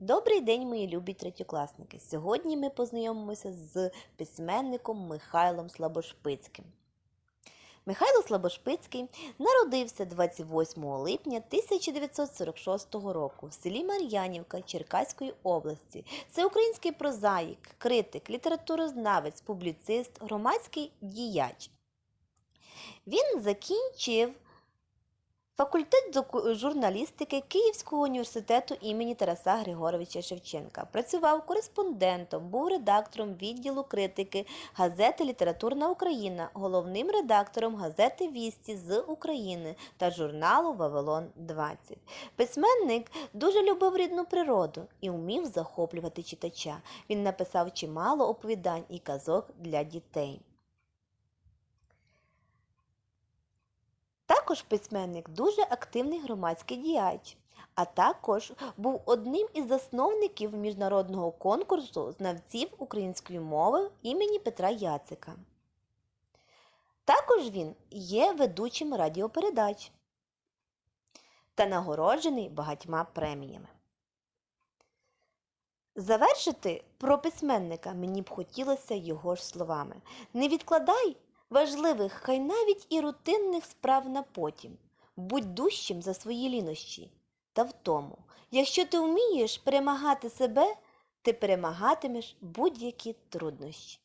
Добрий день, мої любі третьокласники! Сьогодні ми познайомимося з письменником Михайлом Слабошпицьким. Михайло Слабошпицький народився 28 липня 1946 року в селі Мар'янівка Черкаської області. Це український прозаїк, критик, літературознавець, публіцист, громадський діяч. Він закінчив Факультет журналістики Київського університету імені Тараса Григоровича Шевченка. Працював кореспондентом, був редактором відділу критики газети Літературна Україна, головним редактором газети Вісті з України та журналу Вавилон 20. Письменник дуже любив рідну природу і вмів захоплювати читача. Він написав чимало оповідань і казок для дітей. Також письменник дуже активний громадський діяч, а також був одним із засновників міжнародного конкурсу знавців української мови імені Петра Яцика. Також він є ведучим радіопередач та нагороджений багатьма преміями. Завершити про письменника мені б хотілося його ж словами. Не відкладай важливих, хай навіть і рутинних справ на потім. Будь дужчим за свої лінощі та в тому. Якщо ти вмієш перемагати себе, ти перемагатимеш будь-які труднощі.